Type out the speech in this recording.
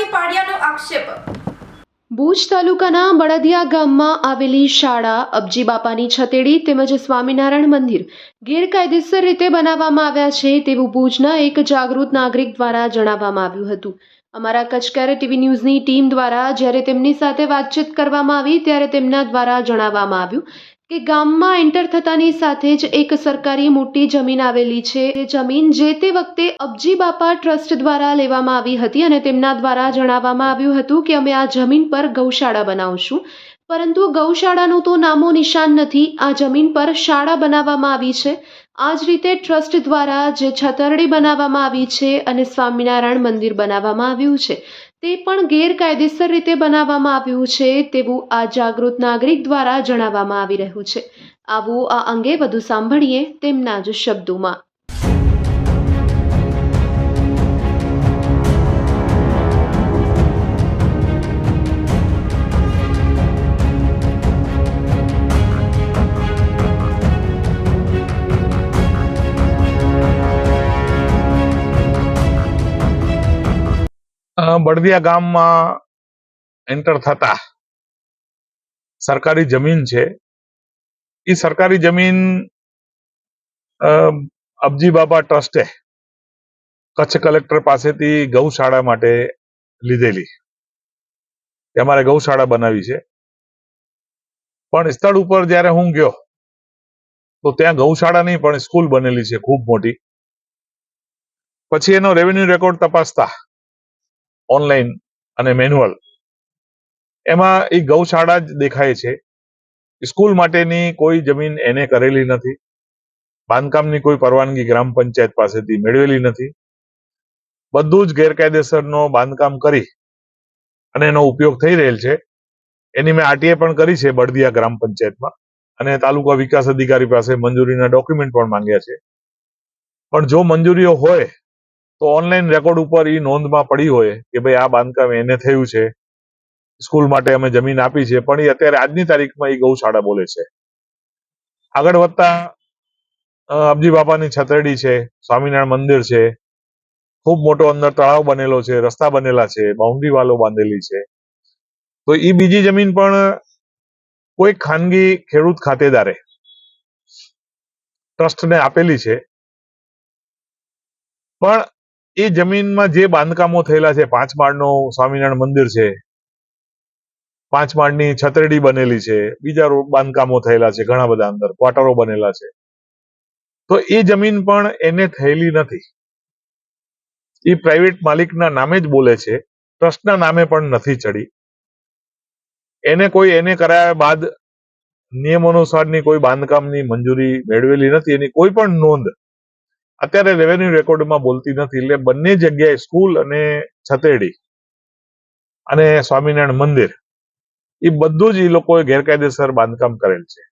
સરકારને પાડ્યાનો આક્ષેપ. ભુજ તાલુકાના બળદિયા ગામમાં આવેલી શાળા અબજી બાપાની છતેડી તેમજ સ્વામિનારાયણ મંદિર ગેરકાયદેસર રીતે બનાવવામાં આવ્યા છે તેવું ભુજના એક જાગૃત નાગરિક દ્વારા જણાવવામાં આવ્યું હતું. અમારા કચકારે ટીવી ન્યૂઝની ટીમ દ્વારા જ્યારે તેમની સાથે વાતચીત કરવામાં આવી ત્યારે તેમના દ્વારા જણાવવામાં આવ્યું કે ગામમાં એન્ટર થતાની સાથે જ એક સરકારી મોટી જમીન આવેલી છે. તે જમીન જે તે વખતે અબજી બાપા ટ્રસ્ટ દ્વારા લેવામાં આવી હતી અને તેમના દ્વારા જણાવવામાં આવ્યું હતું કે અમે આ જમીન પર ગૌશાળા બનાવશું. પરંતુ ગૌશાળાનું તો નામો નિશાન નથી. આ જમીન પર શાળા બનાવવામાં આવી છે. આ જ રીતે ટ્રસ્ટ દ્વારા જે છતરડી બનાવવામાં આવી છે અને સ્વામિનારાયણ મંદિર બનાવવામાં આવ્યું છે, તે પણ ગેરકાયદેસર રીતે બનાવવામાં આવ્યું છે તેવું આ જાગૃત નાગરિક દ્વારા જણાવવામાં આવી રહ્યું છે. આવું આ અંગે વધુ સાંભળીએ તેમના જ શબ્દોમાં. બળદિયા ગામમાં એન્ટર થતા સરકારી જમીન છે. એ સરકારી જમીન અબજી બાબા ટ્રસ્ટે કચ્છ કલેક્ટર પાસેથી ગૌશાળા માટે લીધેલી. અમારે ગૌશાળા બનાવી છે. પણ સ્થળ ઉપર જ્યારે હું ગયો, તો ત્યાં ગૌશાળા નહીં, પણ સ્કૂલ બનેલી છે, ખૂબ મોટી. પછી એનો રેવન્યુ રેકોર્ડ તપાસતા ઓનલાઈન અને મેન્યુઅલ એમાં એ ગૌશાળા જ દેખાય છે. સ્કૂલ માટેની કોઈ જમીન એને કરેલી નથી. બાંધકામની કોઈ પરવાનગી ગ્રામ પંચાયત પાસેથી મેળવેલી નથી. બધું જ ગેરકાયદેસરનો બાંધકામ કરી અને એનો ઉપયોગ થઈ રહેલ છે. એની મેં આરટીઆઈ પણ કરી છે બળદિયા ગ્રામ પંચાયતમાં અને તાલુકા વિકાસ અધિકારી પાસે મંજૂરીના ડોક્યુમેન્ટ પણ માંગ્યા છે. પણ જો મંજૂરીઓ હોય તો ઓનલાઈન રેકોર્ડ ઉપર એ નોંધમાં પડી હોય કે ભાઈ આ બાંધકામ એને થયું છે. સ્કૂલ માટે અમે જમીન આપી છે, પણ એ અત્યારે આજની તારીખમાં એ ગૌશાળા બોલે છે. આગળ વધતા અબજી બાપાની છતરડી છે, સ્વામિનારાયણ મંદિર છે. ખૂબ મોટો અંદર તળાવ બનેલો છે, રસ્તા બનેલા છે બાઉન્ડ્રી વાલો બાંધેલી છે. તો એ બીજી જમીન પણ કોઈ ખાનગી ખેડૂત ખાતેદારે ટ્રસ્ટને આપેલી છે. પણ એ જમીનમાં જે બાંધકામો થયેલા છે, પાંચ માળનું સ્વામિનારાયણ મંદિર છે, પાંચ માળની છતરડી બનેલી છે, બીજા બાંધકામો થયેલા છે, ઘણા બધા અંદર, ક્વાર્ટરો બનેલા છે. તો એ જમીન પણ એને થયેલી નથી. એ પ્રાઇવેટ માલિકના નામે જ બોલે છે, ટ્રસ્ટના નામે પણ નથી ચડી. એને કોઈ, એને કરાયા બાદ નિયમ અનુસારની કોઈ બાંધકામની મંજૂરી મેળવેલી નથી, એની કોઈ પણ નોંધ અત્યારે રેવન્યુ રેકોર્ડમાં બોલતી નથી એટલે બંને જગ્યાએ સ્કૂલ અને છતેડી અને સ્વામિનારાયણ મંદિર એ બધું જ એ લોકોએ ગેરકાયદેસર બાંધકામ કરેલ છે.